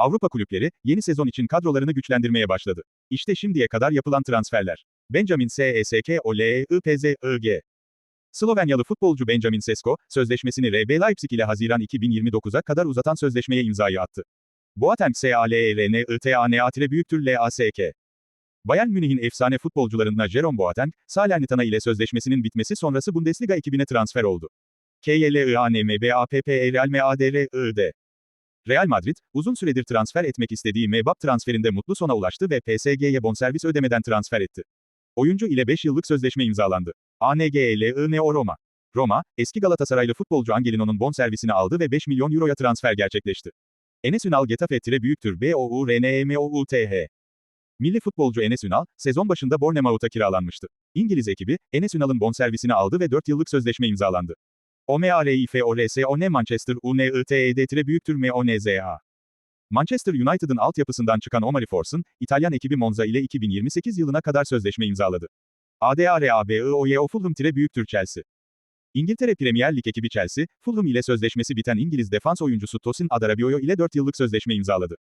Avrupa kulüpleri, yeni sezon için kadrolarını güçlendirmeye başladı. İşte şimdiye kadar yapılan transferler. Benjamin E S.E.S.K. Ole, I.P.Z. I.G. Slovenyalı futbolcu Benjamin Sesko, sözleşmesini RB Leipzig ile Haziran 2029'a kadar uzatan sözleşmeye imzayı attı. Boateng E S.A.L.E.R.N.I.T.A.N. büyüktür L.A.S.K. Bayern Münih'in efsane futbolcularından Jerome Boateng, Salernitana ile sözleşmesinin bitmesi sonrası Bundesliga ekibine transfer oldu. KYLIANMBAPPERALMADRID. Real Madrid, uzun süredir transfer etmek istediği Mbappe transferinde mutlu sona ulaştı ve PSG'ye bonservis ödemeden transfer etti. Oyuncu ile 5 yıllık sözleşme imzalandı. ANGLINO Roma. Roma, eski Galatasaraylı futbolcu Angelino'nun bonservisini aldı ve 5 milyon euroya transfer gerçekleşti. Enes Ünal Getafe tire büyüktür BOURNEMOUTH. Milli futbolcu Enes Ünal, sezon başında Bournemouth'a kiralanmıştı. İngiliz ekibi, Enes Ünal'ın bonservisini aldı ve 4 yıllık sözleşme imzalandı. OMARIFORSON Manchester UNITED tire büyüktür MONZA. Manchester United'ın altyapısından çıkan Omari Fors'un, İtalyan ekibi Monza ile 2028 yılına kadar sözleşme imzaladı. ADARABIOYO Fulham tire büyüktür Chelsea. İngiltere Premier Lig ekibi Chelsea, Fulham ile sözleşmesi biten İngiliz defans oyuncusu Tosin Adarabioyo ile 4 yıllık sözleşme imzaladı.